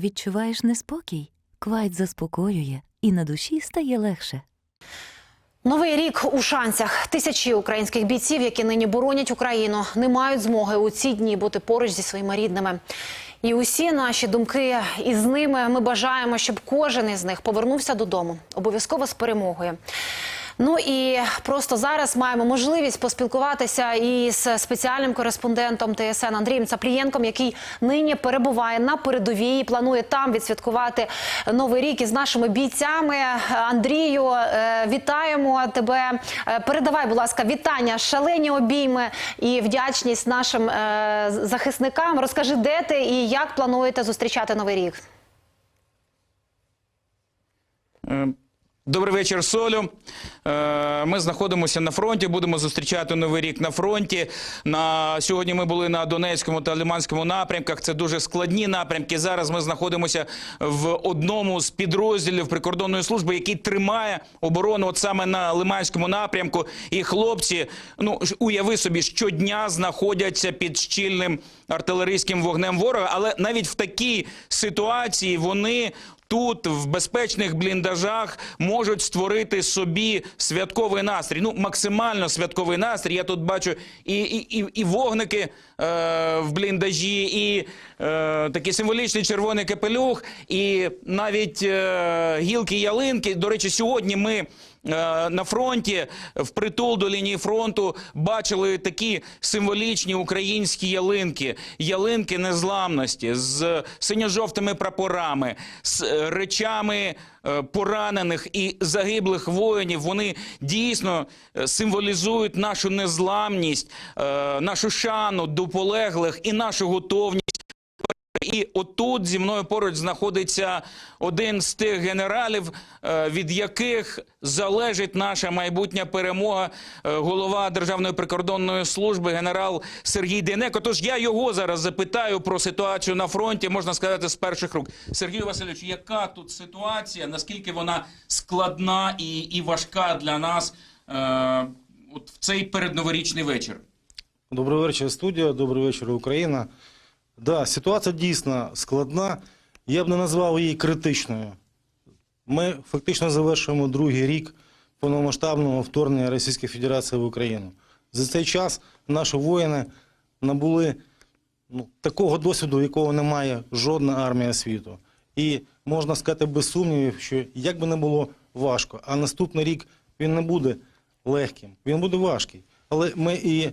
Відчуваєш неспокій? Квайт заспокоює, і на душі стає легше. Новий рік у шансах. Тисячі українських бійців, які нині боронять Україну, не мають змоги у ці дні бути поруч зі своїми рідними. І усі наші думки із ними ми бажаємо, щоб кожен із них повернувся додому, обов'язково з перемогою. Ну і просто зараз маємо можливість поспілкуватися із спеціальним кореспондентом ТСН Андрієм Цаплієнком, який нині перебуває на передовій, планує там відсвяткувати новий рік із нашими бійцями. Андрію, е, вітаємо тебе. Е, Передавай, будь ласка, вітання, шалені обійми і вдячність нашим е, захисникам. Розкажи, де ти і як плануєте зустрічати новий рік. Добрий вечір, Солю. Е, Ми знаходимося на фронті. Будемо зустрічати новий рік на фронті. На сьогодні ми були на Донецькому та Лиманському напрямках. Це дуже складні напрямки. Зараз ми знаходимося в одному з підрозділів прикордонної служби, який тримає оборону от саме на Лиманському напрямку. І хлопці, ну уяви собі, щодня знаходяться під щільним артилерійським вогнем ворога. Але навіть в такій ситуації вони тут, в безпечних бліндажах, можуть створити собі святковий настрій. Ну, максимально святковий настрій. Я тут бачу і, і, і, і вогники е, в бліндажі, і е, такий символічний червоний капелюх, і навіть е, гілки ялинки. До речі, сьогодні ми. Е, На фронті впритул до лінії фронту бачили такі символічні українські ялинки, ялинки незламності з синьо-жовтими прапорами, з е, речами е, поранених і загиблих воїнів. Вони дійсно символізують нашу незламність, нашу шану до полеглих і нашу готовність. І отут зі мною поруч знаходиться один з тих генералів, е, від яких залежить наша майбутня перемога. е, Голова Державної прикордонної служби, генерал Сергій Денеко. Тож я його зараз запитаю про ситуацію на фронті, можна сказати, з перших рук. Сергій Васильович, яка тут ситуація? Наскільки вона складна і, і важка для нас е, от в цей передноворічний вечір? Добрий вечір, студія. Добрий вечір, Україна. Да, ситуація дійсно складна. Я б не назвав її критичною. Ми фактично завершуємо другий рік повномасштабного вторгнення Російської Федерації в Україну. За цей час наші воїни набули ну, такого досвіду, якого не має жодна армія світу. І можна сказати без сумнівів, що як би не було важко, а наступний рік він не буде легким, він буде важкий. Але ми і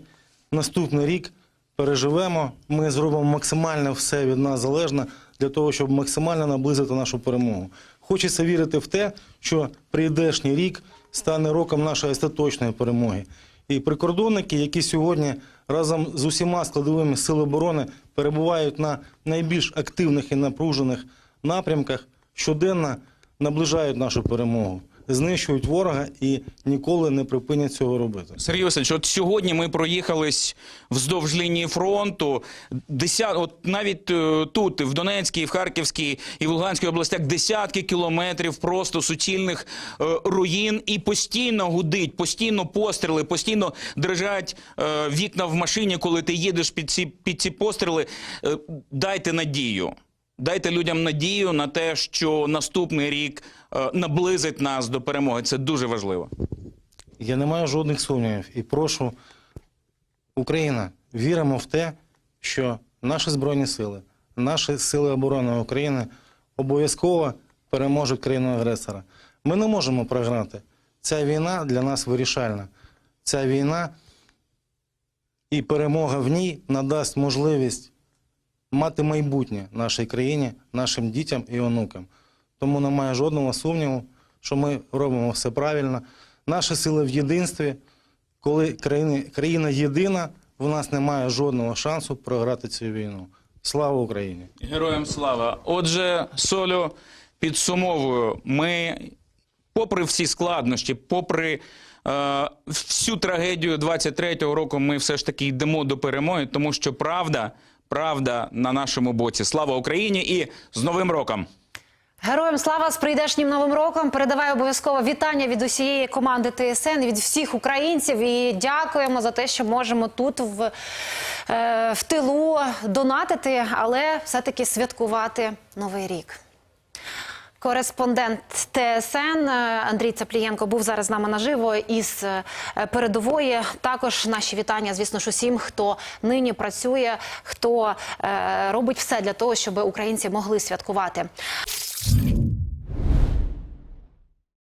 наступний рік переживемо, ми зробимо максимально все від нас залежне для того, щоб максимально наблизити нашу перемогу. Хочеться вірити в те, що прийдешній рік стане роком нашої остаточної перемоги. І прикордонники, які сьогодні разом з усіма складовими сил оборони перебувають на найбільш активних і напружених напрямках, щоденно наближають нашу перемогу, знищують ворога і ніколи не припинять цього робити. Сергій Васильович, от сьогодні ми проїхались вздовж лінії фронту. Десят, от навіть е, тут, в Донецькій, в Харківській і в Луганській областях, десятки кілометрів просто суцільних е, руїн, і постійно гудить, постійно постріли, постійно дрижать е, вікна в машині, коли ти їдеш під ці, під ці постріли. Е, дайте надію. Дайте людям надію на те, що наступний рік е, наблизить нас до перемоги. Це дуже важливо. Я не маю жодних сумнівів і прошу Україна, віримо в те, що наші збройні сили, наші сили оборони України обов'язково переможуть країну агресора. Ми не можемо програти. Ця війна для нас вирішальна. Ця війна і перемога в ній надасть можливість мати майбутнє нашій країні, нашим дітям і онукам. Тому немає жодного сумніву, що ми робимо все правильно. Наші сили в єдинстві, коли країна, країна єдина, в нас немає жодного шансу програти цю війну. Слава Україні! Героям слава. Отже, Солю, підсумовую, ми, попри всі складнощі, попри е, всю трагедію 23-го року, ми все ж таки йдемо до перемоги, тому що правда, правда на нашому боці. Слава Україні і з Новим роком! Героям слава з прийдешнім новим роком. Передаваю обов'язково вітання від усієї команди ТСН, від всіх українців. І дякуємо за те, що можемо тут в, е, в тилу донатити, але все-таки святкувати новий рік. Кореспондент ТСН е, Андрій Цаплієнко був зараз з нами наживо із е, передової. Також наші вітання, звісно ж, усім, хто нині працює, хто е, робить все для того, щоб українці могли святкувати.